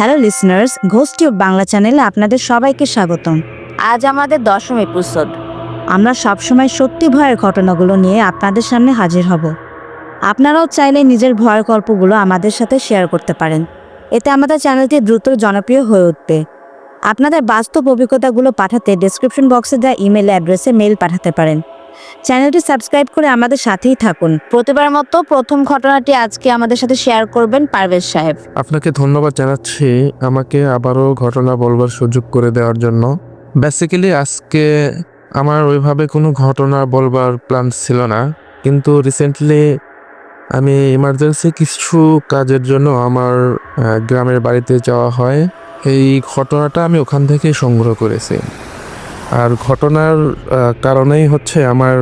Hello listeners, Ghosh tube Bangla চ্যানেলে আপনাদের সবাইকে স্বাগতম। আজ আমাদের দশম এপিসোড আমরা সবসময় সত্যি ভয়ের ঘটনাগুলো নিয়ে আপনাদের সামনে হাজির হব। আপনারাও চাইলে নিজের ভয়ের গল্পগুলো আমাদের সাথে শেয়ার করতে পারেন। এতে আমাদের চ্যানেলটি দ্রুত জনপ্রিয় হয়ে উঠবে। আপনাদের বাস্তব অভিজ্ঞতাগুলো পাঠাতে ডেসক্রিপশন বক্সে দেওয়া ইমেল অ্যাড্রেসে মেল পাঠাতে পারেন। চ্যানেলটি সাবস্ক্রাইব করে আমাদের সাথেই থাকুন। প্রতিবার মতো প্রথম ঘটনাটি আজকে আমাদের সাথে শেয়ার করবেন পারভেজ সাহেব। আপনাকে ধন্যবাদ জানাচ্ছি আমাকে আবারও ঘটনা বলবার সুযোগ করে দেওয়ার জন্য। বেসিক্যালি আজকে আমার ওইভাবে কোনো ঘটনা বলবার প্ল্যান ছিল না। কিন্তু রিসেন্টলি আমি ইমার্জেন্সি কিছু কাজের জন্য আমার গ্রামের বাড়িতে যাওয়া হয়। এই ঘটনাটা আমি ওখান থেকে সংগ্রহ করেছি। আর ঘটনার কারণেই হচ্ছে আমার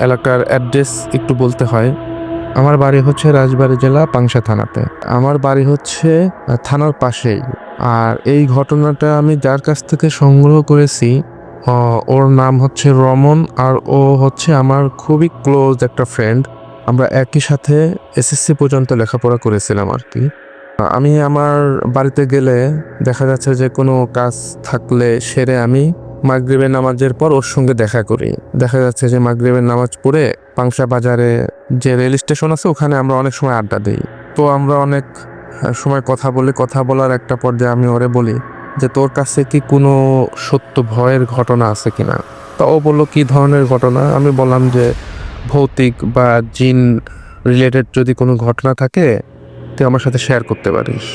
এলাকার অ্যাড্রেস একটু বলতে হয়। আমার বাড়ি হচ্ছে রাজবাড়ী জেলা পাংশা থানাতে। আমার বাড়ি হচ্ছে থানার পাশেই। আর এই ঘটনাটা আমি যার কাছ থেকে সংগ্রহ করেছি ওর নাম হচ্ছে রমন আর ও হচ্ছে আমার খুবই ক্লোজ একটা ফ্রেন্ড। আমরা একই সাথে এসএসসি পর্যন্ত লেখাপড়া করেছিলাম আর কি। আমি আমার বাড়িতে গেলে দেখা যাচ্ছে যে কোনো কাজ থাকলে সেরে আমি মাগরিবের নামাজের পর ওর সঙ্গে দেখা করি। দেখা যাচ্ছে যে মাগরিবের নামাজ পড়ে পাংশা বাজারে যে রেল স্টেশন আছে, ওখানে আমরা অনেক সময় আড্ডা দিই। তো আমরা অনেক সময় কথা বলি, কথা বলার একটা পর্যায়ে আমি ওরে বলি যে, তোর কাছে কি কোনো সত্য ভয়ের ঘটনা আছে কিনা? তা ও বলল, কি ধরনের ঘটনা? আমি বললাম যে, ভৌতিক বা জিন রিলেটেড যদি কোনো ঘটনা থাকে, তুই আমার সাথে শেয়ার করতে পারিস।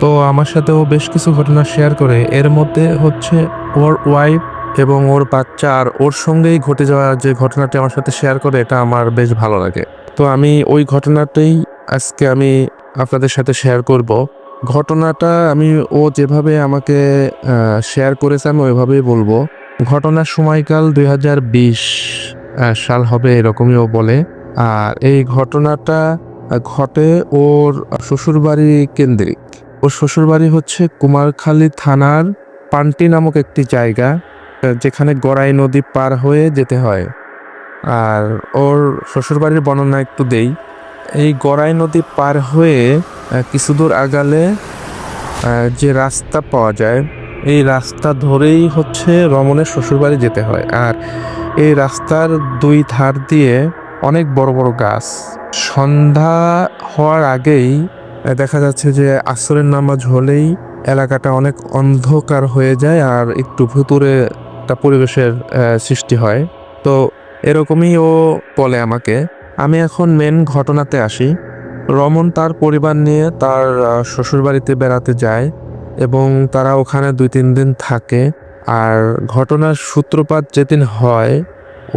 তো আমার সাথে ও বেশ কিছু ঘটনা শেয়ার করে। এর মধ্যে হচ্ছে ওর ওয়াইফ এবং ওর বাচ্চা আর ওর সঙ্গেই ঘটে যাওয়া যে ঘটনাটি আমার সাথে শেয়ার করে, এটা আমার বেশ ভালো লাগে। তো আমি ওই ঘটনাটাই আজকে আমি আপনাদের সাথে শেয়ার করব। ঘটনাটা আমি, ও যেভাবে আমাকে শেয়ার করেছে আমি ওইভাবেই বলব। ঘটনার সময়কাল দুই হাজার বিশ সাল হবে এরকমই ও বলে। আর এই ঘটনাটা ঘটে ওর শ্বশুরবাড়ি কেন্দ্রিক। ওর শ্বশুরবাড়ি হচ্ছে কুমারখালী থানার পান্টি নামক একটি জায়গা। যেখানে গড়াই নদী পার হয়ে যেতে হয়। আর ওর শ্বশুরবাড়ির বর্ণনা একটু দেই। এই গড়াই নদী পার হয়ে কিছু দূর আগালে যে রাস্তা পাওয়া যায়, এই রাস্তা ধরেই হচ্ছে রমণের শ্বশুরবাড়ি যেতে হয়। আর এই রাস্তার দুই ধার দিয়ে অনেক বড় বড় গাছ। সন্ধ্যা হওয়ার আগেই দেখা যাচ্ছে যে আসরের নামাজ হলেই এলাকাটা অনেক অন্ধকার হয়ে যায় আর একটু ভুতুরে একটা পরিবেশের সৃষ্টি হয়। তো এরকমই ও বলে আমাকে, আমি এখন মেন ঘটনাতে আসি। রমন তার পরিবার নিয়ে তার শ্বশুরবাড়িতে বেড়াতে যায় এবং তারা ওখানে দুই তিন দিন থাকে। আর ঘটনার সূত্রপাত যেদিন হয়,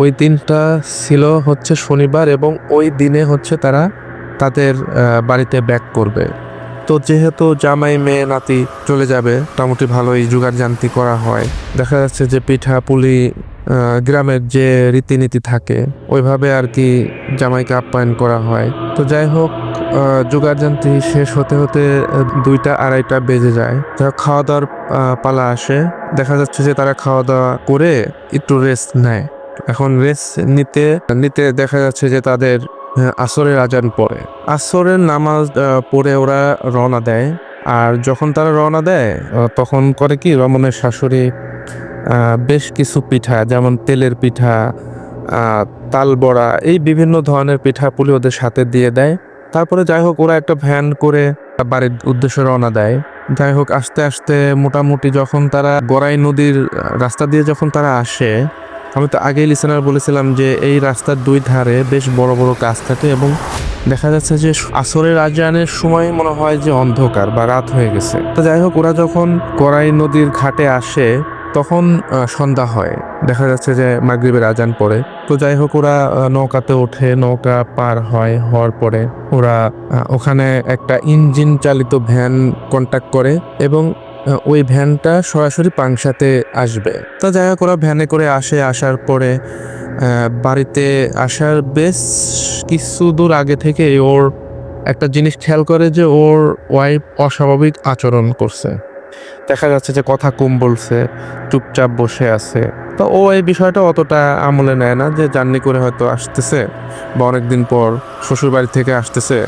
ওই দিনটা ছিল হচ্ছে শনিবার এবং ওই দিনে হচ্ছে তারা তাদের বাড়িতে ব্যাক করবে। তো যেহেতু জামাই মেয়ে নাতি চলে যাবে, মোটামুটি ভালোই জোগাড় জান্তি করা হয়। দেখা যাচ্ছে যে পিঠা, পুলি গ্রামের যে রীতিনীতি থাকে, ওইভাবে আর কি জামাইকে আপ্যায়ন করা হয়। তো যাই হোক জান্তি শেষ হতে হতে দুইটা আড়াইটা বেজে যায়। যাই খাওয়া দাওয়ার পালা আসে। দেখা যাচ্ছে যে তারা খাওয়া দাওয়া করে একটু রেস্ট নেয়। এখন রেস্ট নিতে নিতে দেখা যাচ্ছে যে তাদের আসরের আজান পড়ে। আসরের নামাজ পড়ে ওরা রওনা দেয়। আর যখন তারা রওনা দেয় তখন করে কি, রমণের শাশুড়ি বেশ কিছু পিঠা, যেমন তেলের পিঠা তাল বড়া, এই বিভিন্ন ধরনের পিঠা পুলি ওদের সাথে দিয়ে দেয়। তারপরে যাই হোক, ওরা একটা ভ্যান করে বাড়ির উদ্দেশ্যে রওনা দেয়। যাই হোক, আস্তে আস্তে মোটামুটি যখন তারা গড়াই নদীর রাস্তা দিয়ে যখন তারা আসে আমি তো আগেই লিসেনার বলেছিলাম যে এই রাস্তার দুই ধারে বেশ বড় বড় গাছ থাকে এবং দেখা যাচ্ছে যে আসরের আজানের সময় মনে হয় যে অন্ধকার বা রাত হয়ে গেছে। তো যাই হোক, ওরা যখন গড়াই নদীর ঘাটে আসে, তখন সন্ধ্যা হয়। দেখা যাচ্ছে যে মাগরিবের আজান পড়ে। তো যাই হোক, ওরা নৌকাতে ওঠে, নৌকা পার হয়, হওয়ার পরে ওরা ওখানে একটা ইঞ্জিন চালিত ভ্যান কন্ট্যাক্ট করে এবং ওই ভ্যানটা সরাসরি পাংশাতে আসবে। তা জায়গা হোক, ওরা ভ্যানে করে আসে, আসার পরে বাড়িতে আসার বেশ কিছু দূর আগে থেকে ওর একটা জিনিস খেয়াল করে যে ওর ওয়াইফ অস্বাভাবিক আচরণ করছে। দেখা যাচ্ছে যে কথা কম বলছে, চুপচাপ বসে আছে। তো ও এই বিষয়টা অতটা আমলে নেয় না যে জার্নি করে হয়তো আসতেছে বা অনেকদিন পর শ্বশুর বাড়ি থেকে আসতেছে।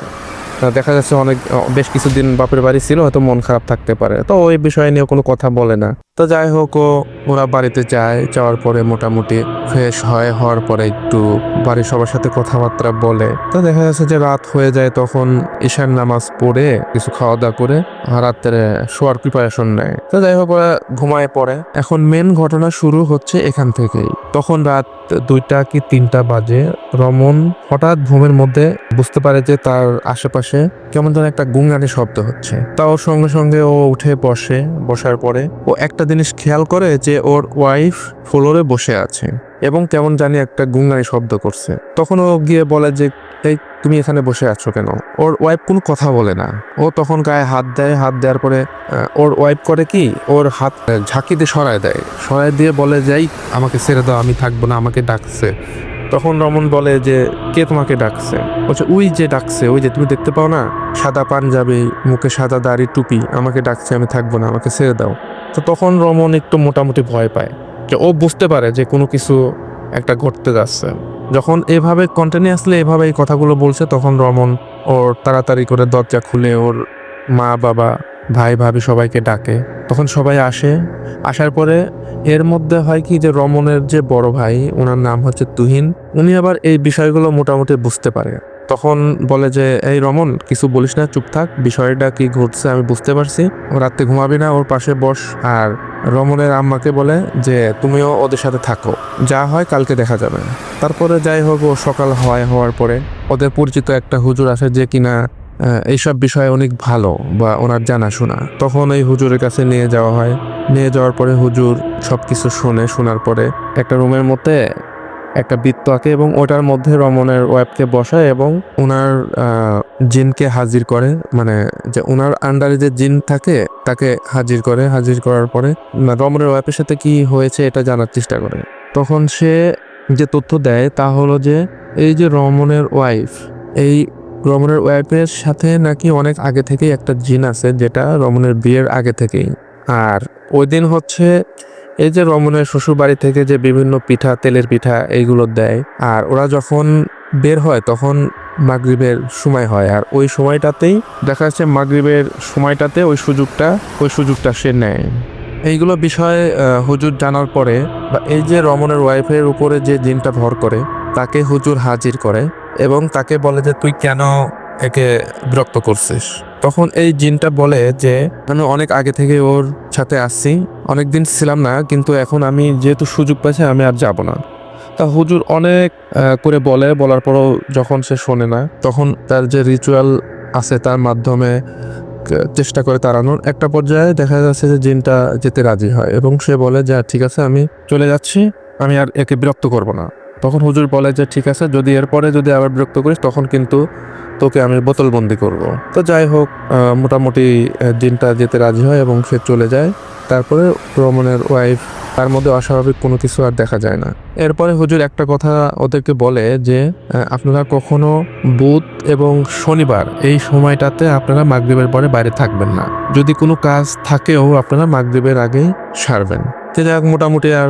দেখা যাচ্ছে অনেক বেশ কিছুদিন বাপের বাড়ি ছিল, হয়তো মন খারাপ থাকতে পারে। তো ওই বিষয় নিয়ে কোনো কথা বলে না। তো যাই হোক, ও, ওরা বাড়িতে যায়, যাওয়ার পরে মোটামুটি ফ্রেশ হয়, হওয়ার পরে একটু বাড়ির সবার সাথে কথাবার্তা বলে। তো দেখা যাচ্ছে যে রাত হয়ে যায়, তখন ঈশান নামাজ পড়ে, কিছু খাওয়া দাওয়া করে রাত্রে শোয়ার প্রিপারেশন নেয়। তো যাই হোক, ওরা ঘুমায় পড়ে। এখন মেন ঘটনা শুরু হচ্ছে এখান থেকেই। তখন রাত দুইটা কি তিনটা বাজে। রমন হঠাৎ ঘুমের মধ্যে বুঝতে পারে যে তার আশেপাশে কেমন যেন একটা গুঙ্গানি শব্দ হচ্ছে। তা ওর সঙ্গে সঙ্গে ও উঠে বসে, বসার পরে ও একটা জিনিস খেয়াল করে যে ওর ওয়াইফ ফ্লোরে বসে আছে এবং কেমন জানি একটা গুঙ্গানি শব্দ করছে। তখন ও গিয়ে বলে যে তুমি এখানে বসে আছো কেন? ওর ওয়াইফ কোনো কথা বলে না। ও তখন গায়ে হাত দেয় হাত দেওয়ার পরে ওর ওয়াইফ করে কি? ওর হাত আহ, ঝাঁকি দিয়ে সরায় দেয়। সরায় দিয়ে বলে যাই আমাকে ছেড়ে দাও আমি থাকব না আমাকে ডাকছে। তখন রমন বলে যে কে তোমাকে ডাকছে? বলছে ওই যে ডাকছে ওই যে তুমি দেখতে পাও না? সাদা পাঞ্জাবি মুখে সাদা দাড়ি টুপি আমাকে ডাকছে আমি থাকব না আমাকে ছেড়ে দাও। তো তখন রমন একটু মোটামুটি ভয় পায়। যে ও বুঝতে পারে যে কোনো কিছু একটা ঘটতে যাচ্ছে। যখন এভাবে কন্টিনিউয়াসলি এভাবে এই কথাগুলো বলছে, তখন রমন ওর তাড়াতাড়ি করে দরজা খুলে ওর মা, বাবা, ভাই, ভাবি সবাইকে ডাকে। তখন সবাই আসে। আসার পরে এর মধ্যে হয় কি যে রমনের যে বড় ভাই ওনার নাম হচ্ছে তুহিন। উনি আবার এই বিষয়গুলো মোটামুটি বুঝতে পারে। তখন বলে যে, এই রমন, কিছু বলিস না, চুপ থাক, বিষয়টা কি ঘটছে আমি বুঝতে পারছি। ও রাতে ঘুমাবি না ওর পাশে বস। আর রমনের আম্মাকে বলে যে, তুমিও ওদের সাথে থাকো, যা হয় কালকে দেখা যাবে। তারপরে যাই হোক, ও সকাল হয়, হওয়ার পরে ওদের পরিচিত একটা হুজুর আসে যে কিনা এইসব বিষয়ে অনেক ভালো বা ওনার জানাশোনা। তখন এই হুজুরের কাছে নিয়ে যাওয়া হয়। নিয়ে যাওয়ার পরে হুজুর সব কিছু শোনে, শোনার পরে একটা রুমের মধ্যে একটা বৃত্ত আঁকে এবং ওটার মধ্যে রমনের ওয়াইফকে বসায় এবং ওনার জিনকে হাজির করে মানে যে ওনার আন্ডারে যে জিন থাকে, তাকে হাজির করে, হাজির করার পরে রমনের ওয়াইফের সাথে কি হয়েছে এটা জানার চেষ্টা করে। তখন সে যে তথ্য দেয় তা হলো যে, এই যে রমনের ওয়াইফ এই রমনের ওয়াইফের সাথে নাকি অনেক আগে থেকেই একটা জিন আছে, যেটা রমনের বিয়ের আগে থেকেই। আর ওই দিন হচ্ছে এই যে রমনের শ্বশুর বাড়ি থেকে যে বিভিন্ন পিঠা, তেলের পিঠা এইগুলো দেয়, আর ওরা যখন বের হয় তখন মাগরিবের সময় হয়, আর ওই সময়টাতেই দেখা যাচ্ছে মাগরিবের সময়টাতে ওই সুযোগটা ওই সুযোগটা সে নেয়। এইগুলো বিষয়ে হুজুর জানার পরে বা এই যে রমনের ওয়াইফের উপরে যে দিনটা ভর করে, তাকে হুজুর হাজির করে এবং তাকে বলে যে, তুই কেন একে বিরক্ত করছিস। তখন এই জিনটা বলে যে, আমি অনেক আগে থেকে ওর সাথে আসছি অনেক দিন ছিলাম না, কিন্তু এখন আমি যেহেতু সুযোগ পাইছি, আমি আর যাব না। তা হুজুর অনেক করে বলে। বলার পরও যখন সে শোনে না, তখন তার যে রিচুয়াল আছে, তার মাধ্যমে চেষ্টা করে তাড়ানোর একটা পর্যায়ে দেখা যাচ্ছে যে জিনটা যেতে রাজি হয় এবং সে বলে যে ঠিক আছে, আমি চলে যাচ্ছি, আমি আর একে বিরক্ত করব না। তখন হুজুর বলে যে, ঠিক আছে, যদি এরপরে যদি আবার বিরক্ত করিস, তখন কিন্তু তোকে আমি বোতলবন্দি করব। তো যাই হোক মোটামুটি দিনটা যেতে রাজি হয় এবং সে চলে যায়। তারপরে রমনের ওয়াইফ তার মধ্যে অস্বাভাবিক কোনো কিছু আর দেখা যায় না। এরপরে হুজুর একটা কথা ওদেরকে বলে যে আপনারা কখনো বুধ এবং শনিবার এই সময়টাতে আপনারা মাগরিবের পরে বাইরে থাকবেন না। যদি কোনো কাজ থাকেও আপনারা মাগরিবের আগেই সারবেন। যাই হোক, মোটামুটি আর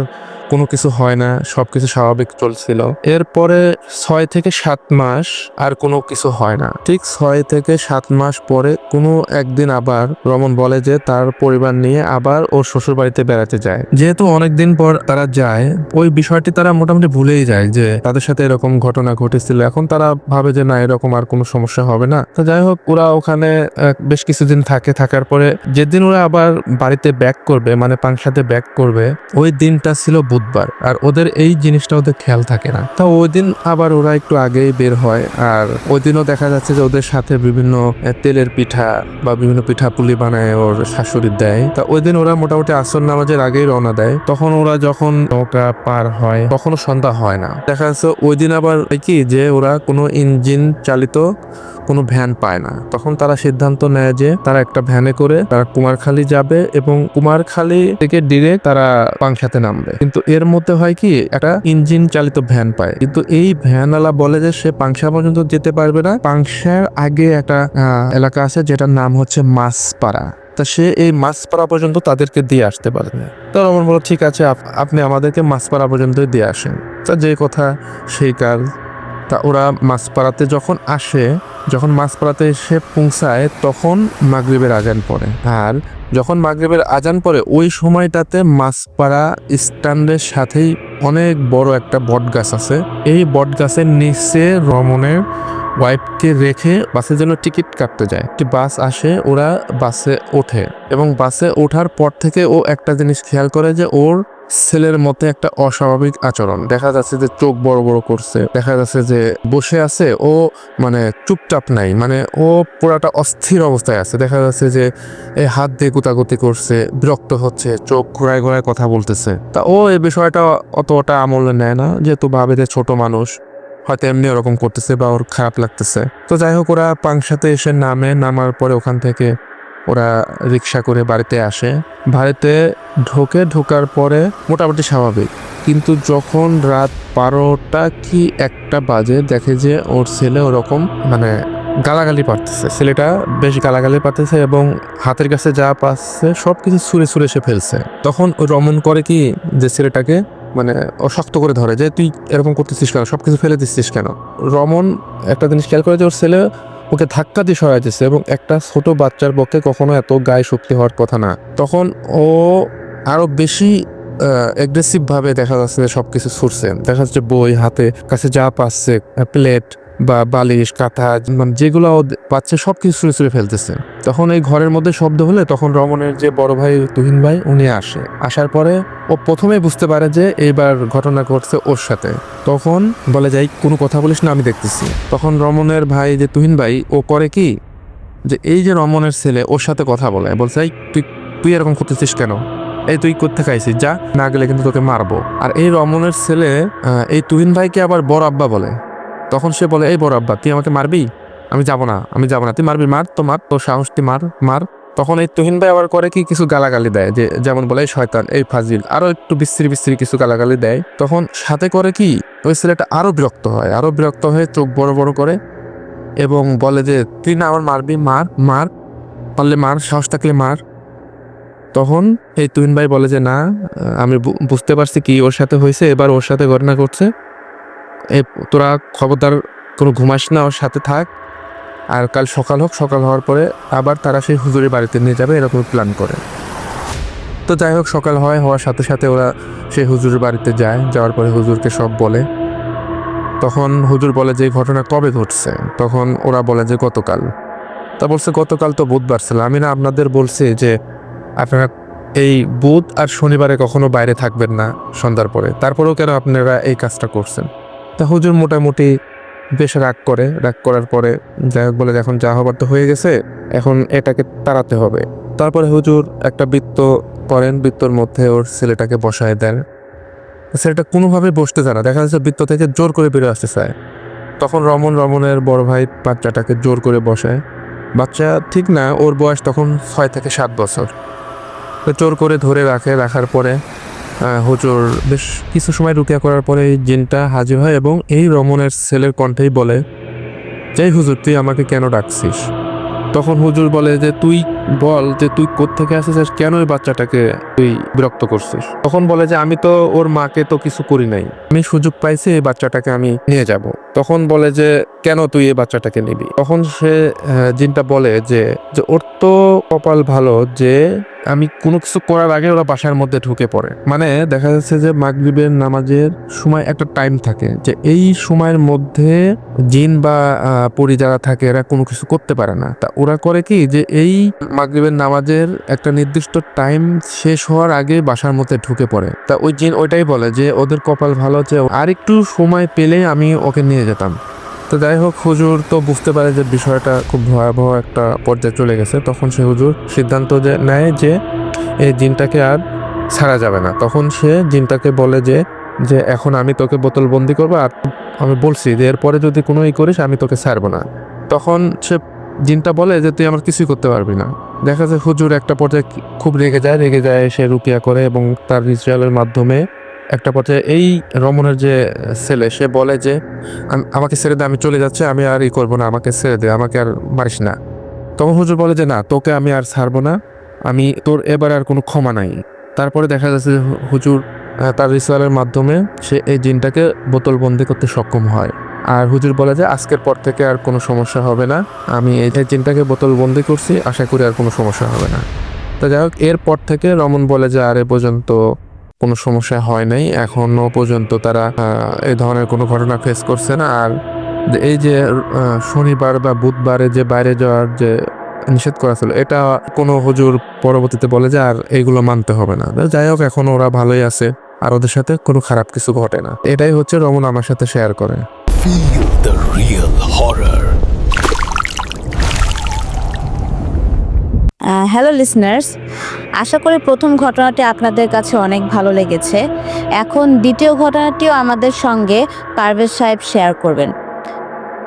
কোনো কিছু হয় না সব কিছু স্বাভাবিক চলছিল। এরপরে ছয় থেকে সাত মাস আর কোনো কিছু হয় না। ঠিক ছয় থেকে সাত মাস পরে কোনো একদিন আবার রমন বলে যে তার পরিবার নিয়ে আবার ওর শ্বশুর বাড়িতে বেড়াতে যায়। যেহেতু অনেকদিন পর তারা যায়, ওই বিষয়টি তারা মোটামুটি ভুলেই যায় যে তাদের সাথে এরকম ঘটনা ঘটেছিল। এখন তারা ভাবে যে না, এরকম আর কোনো সমস্যা হবে না। তো যাই হোক, ওরা ওখানে বেশ কিছুদিন থাকে, থাকার পরে যেদিন ওরা আবার বাড়িতে ব্যাক করবে মানে পাংশাতে ব্যাক করবে, ওই দিনটা ছিল বুধবার, আর ওদের এই জিনিসটা ওদের খেয়াল থাকে না। তা ওই দিন আবার ওরা একটু আগেই বের হয়, আর ওই দিনও দেখা যাচ্ছে যে ওদের সাথে বিভিন্ন তেলের পিঠা বা বিভিন্ন পিঠা পুলি বানায় ওর শাশুড়ি দেয়। তা ওই দিন ওরা মোটামুটি আসর নামাজের আগেই রওনা দেয়। তখন ওরা যখন নৌকা পার হয়, তখনও সন্ধ্যা হয় না। দেখা যাচ্ছে ওই দিন আবার কি যে ওরা কোনো ইঞ্জিন চালিত কোনো ভ্যান পায় না। তখন তারা সিদ্ধান্ত নেয় যে তারা একটা ভ্যানে করে তারা কুমারখালী যাবে এবং কুমারখালী থেকে ডিরেক্ট তারা পাংশাতে নামবে। কিন্তু এর মধ্যে হয় কি, একটা ইঞ্জিন চালিত ভ্যান পায়। কিন্তু এই ভ্যানওয়ালা বলে যে সে পাংশা পর্যন্ত যেতে পারবে না। পাংশার আগে একটা এলাকা আছে যেটার নাম হচ্ছে মাছপাড়া। তা সে এই মাছপাড়া পর্যন্ত তাদেরকে দিয়ে আসতে পারবে তো রমন বলো ঠিক আছে, আপ- আপনি আমাদেরকে মাছপাড়া পর্যন্ত দিয়ে আসেন। তা যে কথা, সেই কাজ তা ওরা মাছপাড়াতে যখন আসে, যখন মাছপাড়াতে এসে পৌঁছায়, তখন মাগরিবের আজান পড়ে। আর যখন মাগরিবের আজান পড়ে, ওই সময়টাতে মাছপাড়া স্ট্যান্ডের সাথেই অনেক বড় একটা বট গাছ আছে। এই বট গাছের নিচে রমণের ওয়াইফকে রেখে বাসের জন্য টিকিট কাটতে যায়। একটি বাস আসে, ওরা বাসে ওঠে এবং বাসে ওঠার পর থেকে ও একটা জিনিস খেয়াল করে যে ওর ছেলের মধ্যে একটা অস্বাভাবিক আচরণ। দেখা যাচ্ছে যে চোখ বড় বড় করছে, দেখা যাচ্ছে যে বসে আছে, ও মানে চুপচাপ নাই মানে ও পুরাটা অস্থির অবস্থায় আছে। দেখা যাচ্ছে যে এই হাত দিয়ে গুতাগুতি করছে, বিরক্ত হচ্ছে, চোখ ঘোরায় ঘোরায় কথা বলতেছে। তা ও এই বিষয়টা অতটা আমলে নেয় না, যেহেতু ভাবে যে ছোট মানুষ, হয়তো এমনি ওরকম করতেছে বা ওর খারাপ লাগতেছে। তো যাই হোক, ওরা পাংশাতে এসে নামে, নামার পরে ওখান থেকে ওরা রিক্সা করে বাড়িতে আসে। বাড়িতে ঢোকে, ঢোকার পরে মোটামুটি স্বাভাবিক। কিন্তু যখন রাত বারোটা কি একটা বাজে, দেখে যে ওর ছেলে ওরকম মানে গালাগালি পারতেছে। ছেলেটা বেশ গালাগালি পারতেছে এবং হাতের কাছে যা পাচ্ছে সব কিছু ছুঁড়ে ছুঁড়ে সে ফেলছে। তখন রমন করে কি যে ছেলেটাকে মানে ও শক্ত করে ধরে যে, তুই এরকম করতেছিস কেন? সব কিছু ফেলে দিচ্ছিস কেন? রমন একটা জিনিস খেয়াল করে যে, ওর ছেলে ওকে ধাক্কা দিয়ে সরাই দিচ্ছে এবং একটা ছোট বাচ্চার পক্ষে কখনো এত গায়ে শক্তি হওয়ার কথা না। তখন ও আরও বেশি অ্যাগ্রেসিভ ভাবে দেখা যাচ্ছে যে সবকিছু ছুটছে দেখা যাচ্ছে বই, হাতে, কাছে যা পাচ্ছে প্লেট বা বালিশ, কাঁথা মানে যেগুলো পাচ্ছে সব কিছু ছুঁড়ে ছুঁড়ে ফেলতেছে। তখন এই ঘরের মধ্যে শব্দ হলে তখন রমনের যে বড় ভাই তুহিন ভাই, উনি আসে। আসার পরে ও প্রথমে বুঝতে পারে যে এইবার ঘটনা ঘটছে ওর সাথে। তখন বলে, যাই, কোনো কথা বলিস না, আমি দেখতেছি। তখন রমনের ভাই যে তুহিন ভাই, ও করে কি? যে এই যে রমনের ছেলে, ওর সাথে কথা বলে। বলছে তুই তুই এরকম করতেছিস কেন? এই তুই করতে খাইছিস যা, না গেলে কিন্তু তোকে মারবো। আর এই রমনের ছেলে এই তুহিন ভাইকে আবার বড় আব্বা বলে। তখন সে বলে, এই বড় আব্বা, তুই আমাকে মারবি? আমি যাব না, আমি যাব না। তুই মারবি, মার, তো মার, তোর সাহস, তুই মার মার। তখন এই তুহিন ভাই আবার করে কি কিছু গালাগালি দেয়, যে যেমন বলে শয়তান, এই ফাজিল। আরও একটু বিশ্রী বিশ্রী কিছু গালাগালি দেয়। তখন সাথে করে কি, ওই ছেলেটা আরও বিরক্ত হয়, আরও বিরক্ত হয়ে চোখ বড় বড় করে এবং বলে যে, তুই না আমার মারবি, মার মার, পারলে মার, সাহস থাকলে মার। তখন এই তুহিন ভাই বলে যে, না, আমি বুঝতে পারছি কি ওর সাথে হয়েছে, এবার ওর সাথে ঘটনা করছে এই তোরা খবরদার কোনো ঘুমাস না, ওর সাথে থাক। আর কাল সকাল হোক, সকাল হওয়ার পরে আবার তারা সেই হুজুরের বাড়িতে নিয়ে যাবে, এরকম প্ল্যান করে। তো যাই হোক, সকাল হয়, হওয়ার সাথে সাথে ওরা সেই হুজুরের বাড়িতে যায়। যাওয়ার পরে হুজুরকে সব বলে। তখন হুজুর বলে যে ঘটনা কবে ঘটছে? তখন ওরা বলে যে, গতকাল। তা বলছে, গতকাল তো বুধবার ছিল। আমি না আপনাদের বলছি যে, আপনারা এই বুধ আর শনিবারে কখনো বাইরে থাকবেন না সন্ধ্যার পরে। তারপরেও কেন আপনারা এই কাজটা করছেন? তা হুজুর মোটামুটি বেশ রাগ করে। রাগ করার পরে যাই হোক বলে এখন যা হবার তো হয়ে গেছে, এখন এটাকে তাড়াতে হবে। তারপরে হুজুর একটা বৃত্ত করেন, বৃত্তর মধ্যে ওর ছেলেটাকে বসায় দেন। ছেলেটা কোনোভাবে বসতে চায় না। দেখা যাচ্ছে বৃত্ত থেকে জোর করে বেরো আসতে চায়। তখন রমন, রমনের বড় ভাই বাচ্চাটাকে জোর করে বসায়। বাচ্চা ঠিক না, ওর বয়স তখন ছয় থেকে সাত বছর। জোর করে ধরে রাখে, রাখার পরে হুজুর, বেশ কিছু সময় রুকিয়া করার পরে জিনটা হাজির হয় এবং এই রমনের ছেলের কণ্ঠেই বলে, যাই হুজুর, তুই আমাকে কেন ডাকছিস? তখন হুজুর বলে যে, তুই বল যে, তুই কোত্থেকে আসিস আর কেন ওই বাচ্চাটাকে তুই বিরক্ত করছিস? তখন বলে যে, আমি তো ওর মাকে তো কিছু করি নাই। আমি সুযোগ পাইছি এই বাচ্চাটাকে আমি নিয়ে যাব। তখন বলে যে, কেন তুই এই বাচ্চাটাকে নিবি? তখন সে জিনটা বলে যে, ওর তো কপাল ভালো যে আমি কোনো কিছু করার আগে ওরা বাসার মধ্যে ঢুকে পড়ে। মানে দেখা যাচ্ছে যে মাগরিবের নামাজের সময় একটা টাইম থাকে যে এই সময়ের মধ্যে জিন বা পরি যারা থাকে এরা কোনো কিছু করতে পারে না। তা ওরা করে কি যে এই মাগরিবের নামাজের একটা নির্দিষ্ট টাইম শেষ হওয়ার আগে বাসার মধ্যে ঢুকে পড়ে। তা ওই জিন ওইটাই বলে যে, ওদের কপাল ভালো যে আর একটু সময় পেলে আমি ওকে নিয়ে যেতাম। তো যাই হোক, হুজুর তো বুঝতে পারে যে বিষয়টা খুব ভয়াবহ একটা পর্যায়ে চলে গেছে। তখন সে হুজুর সিদ্ধান্ত যে নেয় যে এই জিনটাকে আর ছাড়া যাবে না। তখন সে জিনটাকে বলে যে যে এখন আমি তোকে বোতলবন্দি করব আর আমি বলছি যে, এরপরে যদি কোনো ই করিস, আমি তোকে ছাড়বো না। তখন সে জিনটা বলে যে, তুই আমার কিছুই করতে পারবি না। দেখা যায় হুজুর একটা পর্যায়ে খুব রেগে যায় রেগে যায় সে রুকিয়া করে এবং তার রিচুয়ালের মাধ্যমে একটা পথে এই রমনের যে ছেলে, সে বলে যে, আম- আমাকে ছেড়ে দে, আমি চলে যাচ্ছে, আমি আর ই করব না, আমাকে ছেড়ে দে, আমাকে আর মারিস না। তখন হুজুর বলে যে, না, তোকে আমি আর ছাড়বো না, আমি, তোর এবার আর কোনো ক্ষমা নাই। তারপরে দেখা যাচ্ছে যে হুজুর তার রিচুয়ালের মাধ্যমে সে এই জিনটাকে বোতলবন্দি করতে সক্ষম হয়। আর হুজুর বলে যে, আজকের পর থেকে আর কোনো সমস্যা হবে না, আমি এই জিনটাকে বোতল বন্দি করছি, আশা করি আর কোনো সমস্যা হবে না। তো যাই হোক, এরপর থেকে রমন বলে যে, আর এ পর্যন্ত কোনো সমস্যা হয় নাই। এখনও পর্যন্ত তারা এই ধরনের কোনো ঘটনা ফেস করছে না। আর এই যে শনিবার বা বুধবারে যে বাইরে যাওয়ার যে নিষেধ করা ছিল, এটা কোনো হুজুর পরবর্তীতে বলে যে আর এইগুলো মানতে হবে না। যাই হোক, এখন ওরা ভালোই আছে। আর ওদের সাথে কোনো খারাপ কিছু ঘটে না। এটাই হচ্ছে রমন আমার সাথে শেয়ার করে। Feel the real horror. Hello listeners আশা করি প্রথম ঘটনাটি আপনাদের কাছে অনেক ভালো লেগেছে। এখন দ্বিতীয় ঘটনাটিও আমাদের সঙ্গে পারভেজ সাহেব শেয়ার করবেন।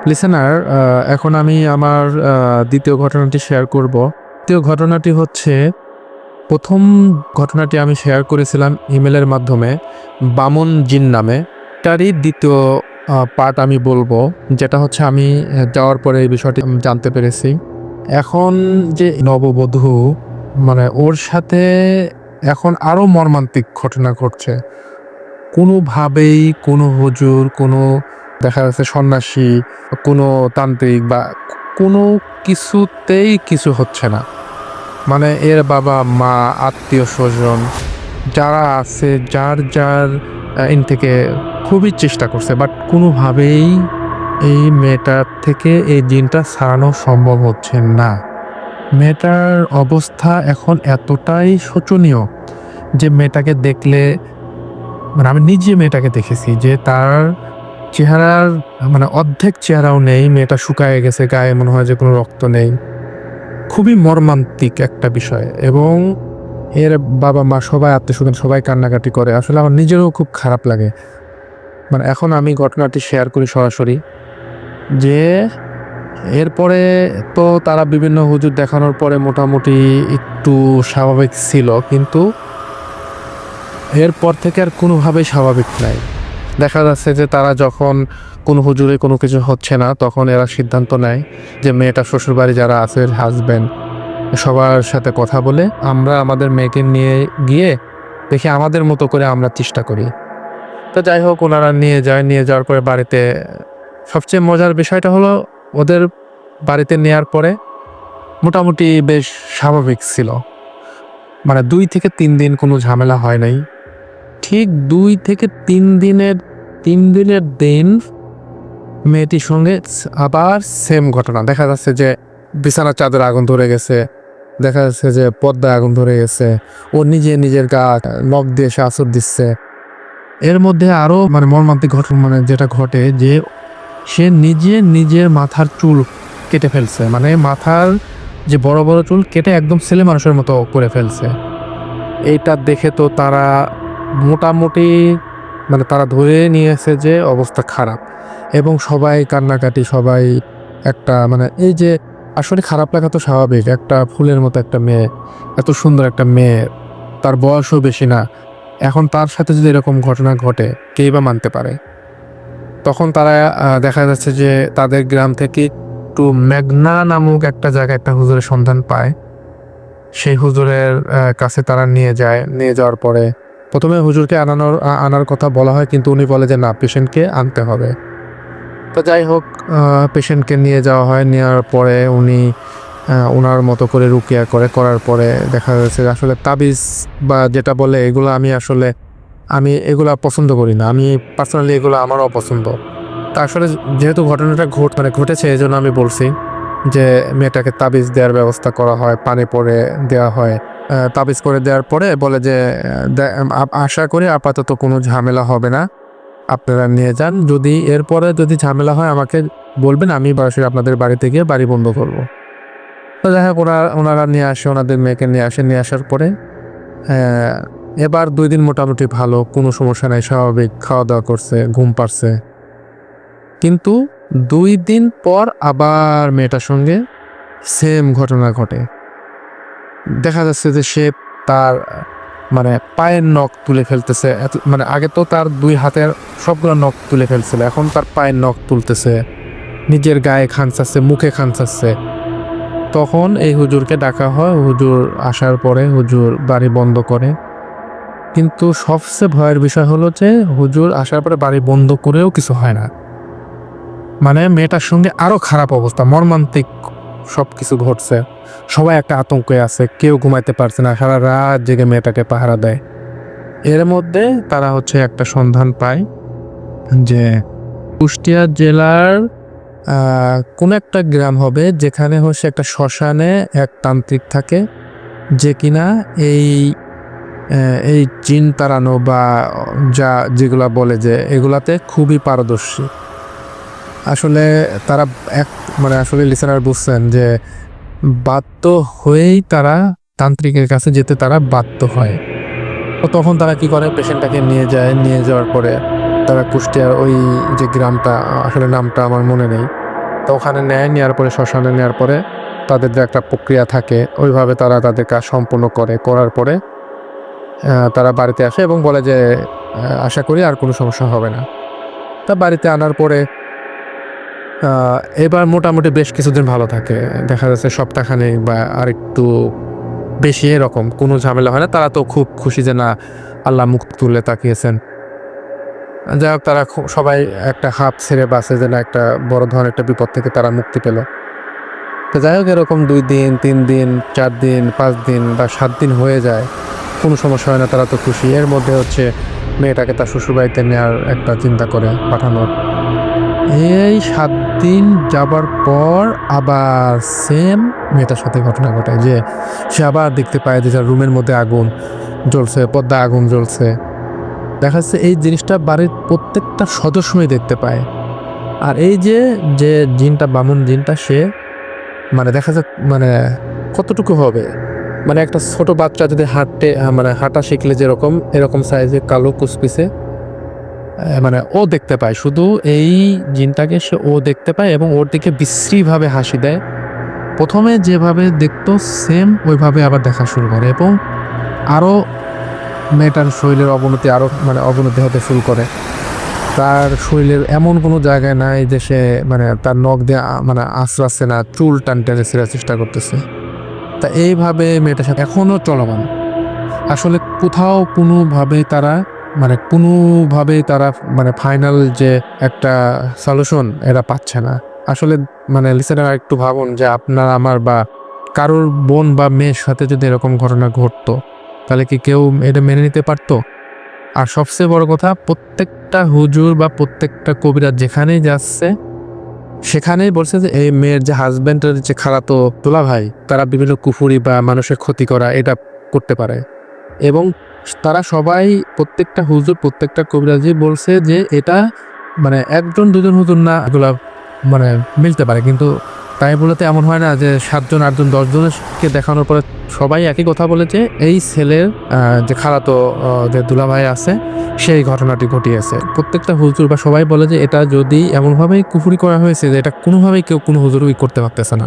লিসেনার এখন আমি আমার দ্বিতীয় ঘটনাটি শেয়ার করব। দ্বিতীয় ঘটনাটি হচ্ছে, প্রথম ঘটনাটি আমি শেয়ার করেছিলাম ইমেলের মাধ্যমে, বামন জিন নামে। তারই দ্বিতীয় পার্ট আমি বলব, যেটা হচ্ছে আমি যাওয়ার পরে এই বিষয়টি জানতে পেরেছি। এখন যে নববধূ মানে ওর সাথে এখন আরও মর্মান্তিক ঘটনা ঘটছে। কোনোভাবেই কোনো হুজুর, কোনো দেখা যাচ্ছে সন্ন্যাসী, কোনো তান্ত্রিক বা কোনো কিছুতেই কিছু হচ্ছে না। মানে এর বাবা, মা, আত্মীয় স্বজন যারা আছে, যার যার ইন থেকে খুবই চেষ্টা করছে, বাট কোনোভাবেই এই মেয়েটার থেকে এই জিনটা ছাড়ানো সম্ভব হচ্ছে না। মেয়েটার অবস্থা এখন এতটাই শোচনীয় যে মেয়েটাকে দেখলে মানে আমি নিজে মেয়েটাকে দেখেছি যে তার চেহারার মানে অর্ধেক চেহারাও নেই, মেয়েটা শুকায় গেছে, গায়ে মনে হয় যে কোনো রক্ত নেই। খুবই মর্মান্তিক একটা বিষয় এবং এর বাবা মা সবাই, আত্মীয় স্বজন সবাই কান্নাকাটি করে। আসলে আমার নিজেরও খুব খারাপ লাগে। মানে এখন আমি ঘটনাটি শেয়ার করি সরাসরি। যে এরপরে তো তারা বিভিন্ন হুজুর দেখানোর পরে মোটামুটি একটু স্বাভাবিক ছিল, কিন্তু এরপর থেকে আর কোনোভাবেই স্বাভাবিক নাই। দেখা যাচ্ছে যে তারা যখন কোনো হুজুরে কোনো কিছু হচ্ছে না, তখন এরা সিদ্ধান্ত নেয় যে মেয়েটা শ্বশুরবাড়ি যারা আছে হাজব্যান্ড সবার সাথে কথা বলে আমরা আমাদের মেয়েকে নিয়ে গিয়ে দেখি আমাদের মতো করে আমরা চেষ্টা করি। তো যাই হোক, ওনারা নিয়ে যায়, নিয়ে যাওয়ার পরে বাড়িতে সবচেয়ে মজার বিষয়টা হলো ওদের বাড়িতে নেয়ার পরে মোটামুটি বেশ স্বাভাবিক ছিল। মানে দুই থেকে তিন দিন কোনো ঝামেলা হয় নাই। ঠিক দুই থেকে তিন দিনের তিন দিনের দিন মেয়েটির সঙ্গে আবার সেম ঘটনা। দেখা যাচ্ছে যে বিছানার চাদর আগুন ধরে গেছে, দেখা যাচ্ছে যে পদ্মায় আগুন ধরে গেছে, ও নিজে নিজের গা নখ দিয়ে সে আসর দিচ্ছে। এর মধ্যে আরও মানে মর্মান্তিক ঘটনা মানে যেটা ঘটে যে সে নিজে নিজের মাথার চুল কেটে ফেলছে। মানে মাথার যে বড় বড় চুল কেটে একদম ছেলে মানুষের মতো করে ফেলছে। এইটা দেখে তো তারা মোটামুটি মানে তারা ধরে নিয়েছে যে অবস্থা খারাপ। এবং সবাই কান্নাকাটি, সবাই একটা মানে এই যে আসলে খারাপ লাগা তো স্বাভাবিক। একটা ফুলের মতো একটা মেয়ে, এত সুন্দর একটা মেয়ে, তার বয়সও বেশি না। এখন তার সাথে যদি এরকম ঘটনা ঘটে, কেই বা মানতে পারে? তখন তারা দেখা যাচ্ছে যে তাদের গ্রাম থেকে একটু মেঘনা নামক একটা জায়গায় একটা হুজুরের সন্ধান পায়। সেই হুজুরের কাছে তারা নিয়ে যায়। নিয়ে যাওয়ার পরে প্রথমে হুজুরকে আনানোর আনার কথা বলা হয়, কিন্তু উনি বলে যে না, পেশেন্টকে আনতে হবে। তো যাই হোক পেশেন্টকে নিয়ে যাওয়া হয়। নেওয়ার পরে উনি ওনার মতো করে রুকিয়া করে, করার পরে দেখা যাচ্ছে আসলে তাবিজ বা যেটা বলে, এগুলো আমি আসলে আমি এগুলো পছন্দ করি না। আমি পার্সোনালি এগুলো আমারও অপছন্দ তা আসলে যেহেতু ঘটনাটা ঘট মানে ঘটেছে এই জন্য আমি বলছি যে মেয়েটাকে তাবিজ দেওয়ার ব্যবস্থা করা হয়, পানি পরে দেওয়া হয়। তাবিজ করে দেওয়ার পরে বলে যে আশা করি আপাতত কোনো ঝামেলা হবে না। আপনারা নিয়ে যান। যদি এরপরে যদি ঝামেলা হয়, আমাকে বলবেন, আমি সরাসরি আপনাদের বাড়িতে গিয়ে বাড়ি বন্ধ করব। তো যাই হোক ওরা ওনারা নিয়ে আসে, ওনাদের মেয়েকে নিয়ে আসে। নিয়ে আসার পরে এবার দুই দিন মোটামুটি ভালো, কোনো সমস্যা নাই, স্বাভাবিক খাওয়া দাওয়া করছে, ঘুম পারছে। কিন্তু দুই দিন পর আবার মেয়েটার সঙ্গে সেম ঘটনা ঘটে। দেখা যাচ্ছে যে সে তার মানে পায়ের নখ তুলে ফেলতেছে মানে আগে তো তার দুই হাতের সবগুলো নখ তুলে ফেলছিল, এখন তার পায়ের নখ তুলতেছে, নিজের গায়ে খানসাচ্ছে মুখে খানসাচ্ছে তখন এই হুজুরকে ডাকা হয়, হুজুর আসার পরে হুজুর বাড়ি বন্ধ করে। কিন্তু সবচেয়ে ভয়ের বিষয় হলো যে হুজুর আসার পরে বাড়ি বন্ধ করেও কিছু হয় না। মানে মেয়েটার সঙ্গে আরও খারাপ অবস্থা, মর্মান্তিক সব কিছু ঘটছে। সবাই একটা আতঙ্কে আছে, কেউ ঘুমাইতে পারছে না, সারা রাত জেগে মেয়েটাকে পাহারা দেয়। এর মধ্যে তারা হচ্ছে একটা সন্ধান পায় যে কুষ্টিয়া জেলার কোন একটা গ্রাম হবে যেখানে হচ্ছে একটা শ্মশানে এক তান্ত্রিক থাকে যে কিনা এই এই চিন তাড়ানো বা যা যেগুলা বলে যে এগুলাতে খুবই পারদর্শী। আসলে তারা এক মানে আসলে লিসেনার বুঝছেন যে বাধ্য হয়েই তারা তান্ত্রিকের কাছে যেতে তারা বাধ্য হয়। তখন তারা কি করে? পেশেন্টটাকে নিয়ে যায়, নিয়ে যাওয়ার পরে তারা কুষ্টিয়ার ওই যে গ্রামটা, আসলে নামটা আমার মনে নেই। তো ওখানে নেয় নেওয়ার পরে, শ্মশানে নেওয়ার পরে তাদের যে একটা প্রক্রিয়া থাকে, ওইভাবে তারা তাদের কাজ সম্পূর্ণ করে। করার পরে তারা বাড়িতে আসে এবং বলে যে আশা করি আর কোনো সমস্যা হবে না। তা বাড়িতে আনার পরে এবার মোটামুটি বেশ কিছুদিন ভালো থাকে। দেখা যাচ্ছে সপ্তাহখানেক বা আর একটু বেশি এরকম, কোনো ঝামেলা হয় না। তারা তো খুব খুশি যে, না, আল্লাহ মুখ তুলে তাকিয়েছেন। যাই হোক, তারা সবাই একটা হাফ ছেড়ে বাসে যে, না, একটা বড় ধরনের একটা বিপদ থেকে তারা মুক্তি পেল। তো যাই হোক, এরকম দুই দিন, তিন দিন, চার দিন, পাঁচ দিন বা সাত দিন হয়ে যায়। কোনো সমস্যা হয় না, তারা তো খুশি। এর মধ্যে হচ্ছে মেয়েটাকে তার শ্বশুরবাড়িতে নেওয়ার একটা চিন্তা করে পাঠানোর। এই সাত দিন যাবার পর আবার সেম মেয়েটার সাথে ঘটনা ঘটে যে সে আবার দেখতে পায় যে যার রুমের মধ্যে আগুন জ্বলছে পদ্মা আগুন জ্বলছে। দেখা যাচ্ছে এই জিনিসটা বাড়ির প্রত্যেকটা সদস্যই দেখতে পায়। আর এই যে যে জিনটা বামুন জিনটা সে মানে দেখা যাক মানে কতটুকু হবে? মানে একটা ছোট বাচ্চা যদি হাঁটতে মানে হাঁটা শিখলে যেরকম, এরকম সাইজে কালো কুচপিসে মানে ও দেখতে পায়। শুধু এই জিনটাকে সে ও দেখতে পায় এবং ওর দিকে বিশ্রীভাবে হাসি দেয়। প্রথমে যেভাবে দেখতো সেম ওইভাবে আবার দেখা শুরু করে এবং আরও মেয়েটার শরীরের অবনতি আরও মানে অবনতি হতে শুরু করে। তার শরীরের এমন কোনো জায়গায় নাই যে সে মানে তার নখ দিয়ে মানে আশ্রাচ্ছে না, চুল টান টেনে চেষ্টা করতেছে। তা এইভাবে মেয়েটার সাথে এখনও চলমান। আসলে কোথাও কোনোভাবেই তারা মানে কোনোভাবেই তারা মানে ফাইনাল যে একটা সলিউশন এরা পাচ্ছে না। আসলে মানে লিসেনার একটু ভাবুন যে আপনার, আমার বা কারোর বোন বা মেয়ের সাথে যদি এরকম ঘটনা ঘটতো, তাহলে কি কেউ এটা মেনে নিতে পারতো? আর সবচেয়ে বড় কথা, প্রত্যেকটা হুজুর বা প্রত্যেকটা কবিরা যেখানেই যাচ্ছে সেখানেই বলছে যে, এই মেয়ের যে হাজব্যান্ডের যে খালাতো তোলা ভাই, তারা বিভিন্ন কুফুরি বা মানুষের ক্ষতি করা, এটা করতে পারে। এবং তারা সবাই, প্রত্যেকটা হুজুর, প্রত্যেকটা কবিরাজি বলছে যে, এটা মানে একজন, দুজন হুজুর না, এগুলা মানে মিলতে পারে। কিন্তু তাই বলতে এমন হয় না যে সাতজন, আটজন, দশজনকে দেখানোর পরে সবাই একই কথা বলে যে এই ছেলের যে খালাতো যে দুলাভাই আছে, সেই ঘটনাটি ঘটিয়েছে। প্রত্যেকটা হুজুর বা সবাই বলে যে এটা যদি এমনভাবেই কুফুরি করা হয়েছে যে এটা কোনোভাবেই কেউ, কোনো হুজুরই করতে পারতেছে না।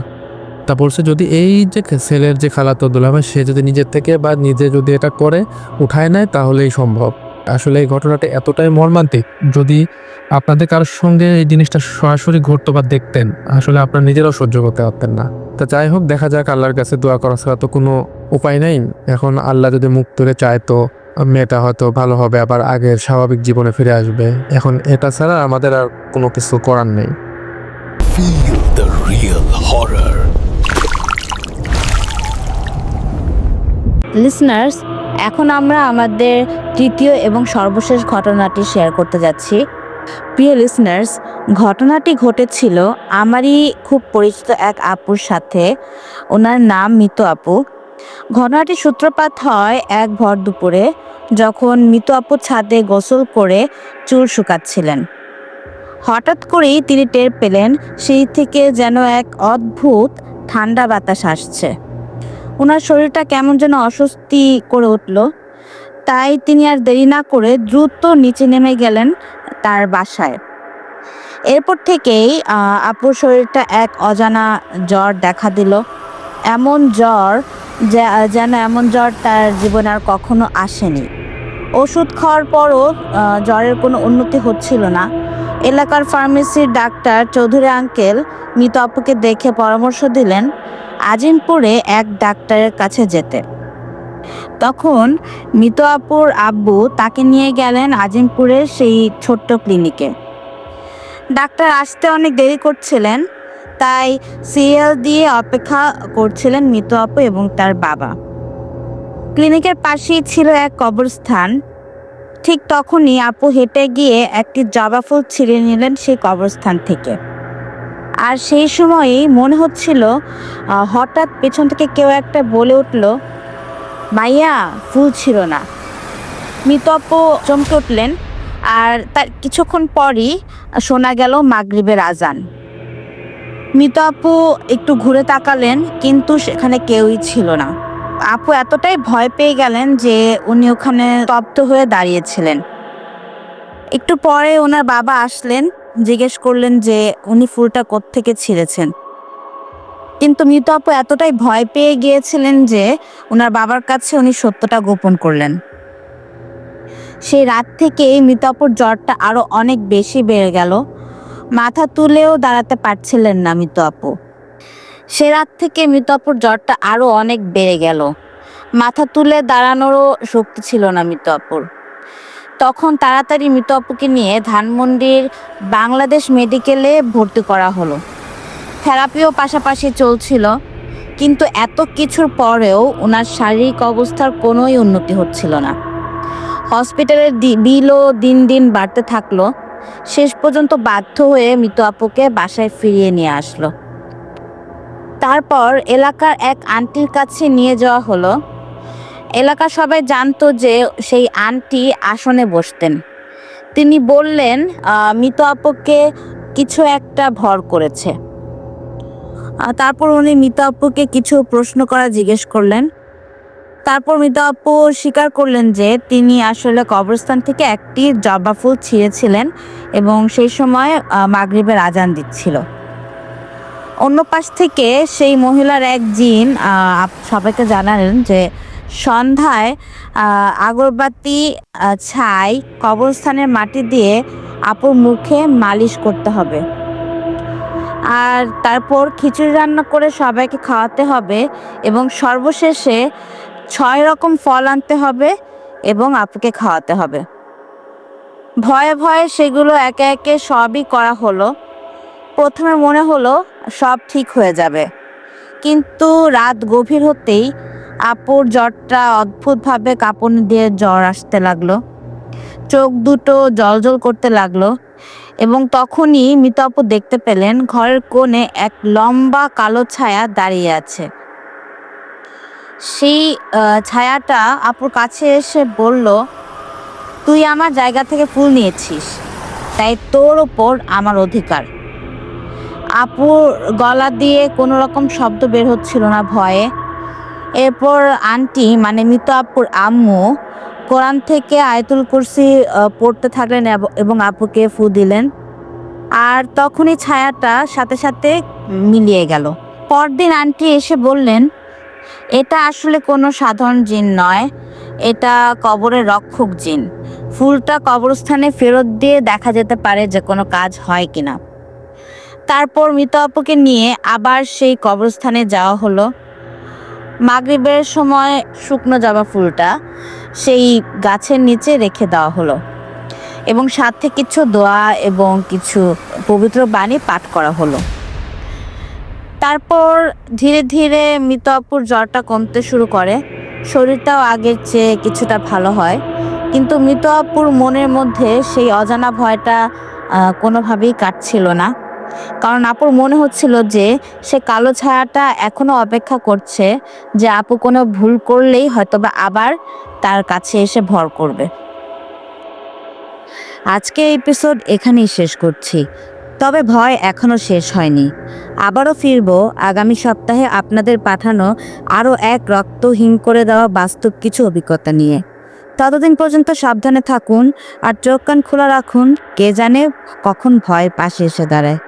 তা বলছে যদি এই যে ছেলের যে খালাতো দুলাভাই, সে যদি নিজের থেকে বা নিজে যদি এটা করে, উঠায় নেয়, তাহলেই সম্ভব। আসলে এই ঘটনাটা এতটাই মর্মান্তিক, যদি আপনাদের কারোর সঙ্গে এই জিনিসটা সরাসরি ঘটতো বা দেখতেন আসলে আপনার নিজেরাও সহ্য করতে পারতেন না। তা যাই হোক দেখা যাক আল্লাহর কাছে দোয়া করা ছাড়া তো কোনো উপায় নেই। এখন আল্লাহ যদি মুখ তুলে চায় তো মেয়েটা হয়তো ভালো হবে আবার আগের স্বাভাবিক জীবনে ফিরে আসবে। এখন এটা ছাড়া আমাদের আর কোনো কিছু করার নেই। Feel the real horror. Listeners এখন আমরা আমাদের তৃতীয় এবং সর্বশেষ ঘটনাটি শেয়ার করতে যাচ্ছি। প্রিয় লিসনার্স ঘটনাটি ঘটেছিল আমারই খুব পরিচিত এক আপুর সাথে। ওনার নাম মিতু আপু। ঘটনাটি সূত্রপাত হয় এক ভর দুপুরে, যখন মিতু আপু ছাদে গোসল করে চুল শুকাচ্ছিলেন। হঠাৎ করেই তিনি টের পেলেন, সেই থেকে যেন এক অদ্ভুত ঠান্ডা বাতাস আসছে। ওনার শরীরটা কেমন যেন অস্বস্তি করে উঠল। তাই তিনি আর দেরি না করে দ্রুত নিচে নেমে গেলেন তার বাসায়। এরপর থেকেই আপুর শরীরটা এক অজানা জ্বর দেখা দিল। এমন জ্বর যেন এমন জ্বর তার জীবনে আর কখনো আসেনি। ওষুধ খাওয়ার পরও জ্বরের কোনো উন্নতি হচ্ছিল না। এলাকার ফার্মেসির ডাক্তার চৌধুরী আঙ্কেল মৃত আপুকে দেখে পরামর্শ দিলেন, আজিমপুরে এক ডাক্তারের কাছে যেতে। তখন মৃত আপুর আব্বু তাকে নিয়ে গেলেন আজিমপুরের সেই ছোট্ট ক্লিনিকে। ডাক্তার আসতে অনেক দেরি করছিলেন, তাই সিরিয়াল দিয়ে অপেক্ষা করছিলেন মৃত আপু এবং তার বাবা। ক্লিনিকের পাশেই ছিল এক কবরস্থান। ঠিক তখনই আপু হেঁটে গিয়ে একটি জবা ফুল ছিঁড়ে নিলেন সেই কবরস্থান থেকে। আর সেই সময়ই মনে হচ্ছিল হঠাৎ পেছন থেকে কেউ একটা বলে উঠল মাইয়া ফুল ছিল না। মৃত আপু চমকে উঠলেন আর তার কিছুক্ষণ পরই শোনা গেল মাগরিবের আজান। মৃত আপু একটু ঘুরে তাকালেন, কিন্তু সেখানে কেউই ছিল না। আপু এতটাই ভয় পেয়ে গেলেন যে উনি ওখানে তপ্ত হয়ে দাঁড়িয়েছিলেন। একটু পরে ওনার বাবা আসলেন, জিজ্ঞেস করলেন যে উনি ফুলটা কোত্থেকে ছিঁড়েছেন। কিন্তু মৃত আপু এতটাই ভয় পেয়ে গিয়েছিলেন যে ওনার বাবার কাছে উনি সত্যটা গোপন করলেন। সেই রাত থেকেই মৃত আপুর জ্বরটা আরও অনেক বেশি বেড়ে গেল। মাথা তুলেও দাঁড়াতে পারছিলেন না মৃত আপু। সে রাত থেকে মৃত আপুর জ্বরটা আরও অনেক বেড়ে গেল। মাথা তুলে দাঁড়ানোরও শক্তি ছিল না মৃত আপুর। তখন তাড়াতাড়ি মৃত আপুকে নিয়ে ধানমন্ডির বাংলাদেশ মেডিকেলে ভর্তি করা হলো। থেরাপিও পাশাপাশি চলছিল, কিন্তু এত কিছুর পরেও ওনার শারীরিক অবস্থার কোনোই উন্নতি হচ্ছিল না। হসপিটালের বিলও দিন দিন বাড়তে থাকল, শেষ পর্যন্ত বাধ্য হয়ে মৃত আপুকে বাসায় ফিরিয়ে নিয়ে আসলো। তারপর এলাকার এক আন্টির কাছে নিয়ে যাওয়া হলো। এলাকা সবাই জানতো যে সেই আন্টি আসনে বসতেন। তিনি বললেন মৃত আপুকে কিছু একটা ভর করেছে। তারপর উনি মৃত আপুকে কিছু প্রশ্ন করা জিজ্ঞেস করলেন। তারপর মৃত আপু স্বীকার করলেন যে তিনি আসলে কবরস্থান থেকে একটি জবা ফুল ছিঁড়েছিলেন এবং সেই সময় মাগরিবের আজান দিচ্ছিল। অন্য পাশ থেকে সেই মহিলার এক জিন সবাইকে জানালেন যে সন্ধ্যায় আগরবাতি ছাই কবরস্থানের মাটি দিয়ে আপুর মুখে মালিশ করতে হবে। আর তারপর খিচুড়ি রান্না করে সবাইকে খাওয়াতে হবে এবং সর্বশেষে ছয় রকম ফল আনতে হবে এবং আপুকে খাওয়াতে হবে। ভয়ে ভয়ে সেগুলো একে একে সবই করা হলো। প্রথমে মনে হলো সব ঠিক হয়ে যাবে। কিন্তু রাত গভীর হতেই আপুর জ্বরটা অদ্ভুতভাবে কাঁপুনি দিয়ে জ্বর আসতে লাগল। চোখ দুটো জলজল করতে লাগল। এবং তখনই মৃত আপু দেখতে পেলেন ঘরের কোণে এক লম্বা কালো ছায়া দাঁড়িয়ে আছে। সেই ছায়াটা আপুর কাছে এসে বলল, তুই আমার জায়গা থেকে ফুল নিয়েছিস, তাই তোর ওপর আমার অধিকার। আপুর গলা দিয়ে কোনো রকম শব্দ বের হচ্ছিল না ভয়ে। এরপর আন্টি মানে মৃত আপুর আম্মু কোরআন থেকে আয়তুল কুরসি পড়তে থাকলেন এব- আপুকে ফু দিলেন। আর তখনই ছায়াটা সাথে সাথে মিলিয়ে গেল। পরদিন আন্টি এসে বললেন, এটা আসলে কোনো সাধারণ জিন নয়, এটা কবরের রক্ষক জিন। ফুলটা কবরস্থানে ফেরত দিয়ে দেখা যেতে পারে যে কোনো কাজ হয় কিনা। তারপর মৃত আপুকে নিয়ে আবার সেই কবরস্থানে যাওয়া হলো। মাগরিবের সময় শুকনো জবা ফুলটা সেই গাছের নিচে রেখে দেওয়া হলো। এবং সাথে কিছু দোয়া এবং কিছু পবিত্র বাণী পাঠ করা হলো। তারপর ধীরে ধীরে মৃত আপুর জ্বরটা কমতে শুরু করে। শরীরটাও আগের চেয়ে কিছুটা ভালো হয়। কিন্তু মৃত মনের মধ্যে সেই অজানা ভয়টা কোনোভাবেই কাটছিল না। কারণ আপুর মনে হচ্ছিল যে সে কালো ছায়াটা এখনও অপেক্ষা করছে যে আপু কোনো ভুল করলেই হয়তোবা আবার তার কাছে এসে ভর করবে। আজকে এপিসোড এখানেই শেষ করছি। তবে ভয় এখনও শেষ হয়নি। আবারও ফিরবো। আগামী সপ্তাহে আপনাদের পাঠানো আরও এক রক্তহীন করে দেওয়া বাস্তব কিছু অভিজ্ঞতা নিয়ে। ততদিন পর্যন্ত সাবধানে থাকুন আর চোখ কান খোলা রাখুন। কে জানে কখন ভয় পাশে এসে দাঁড়ায়।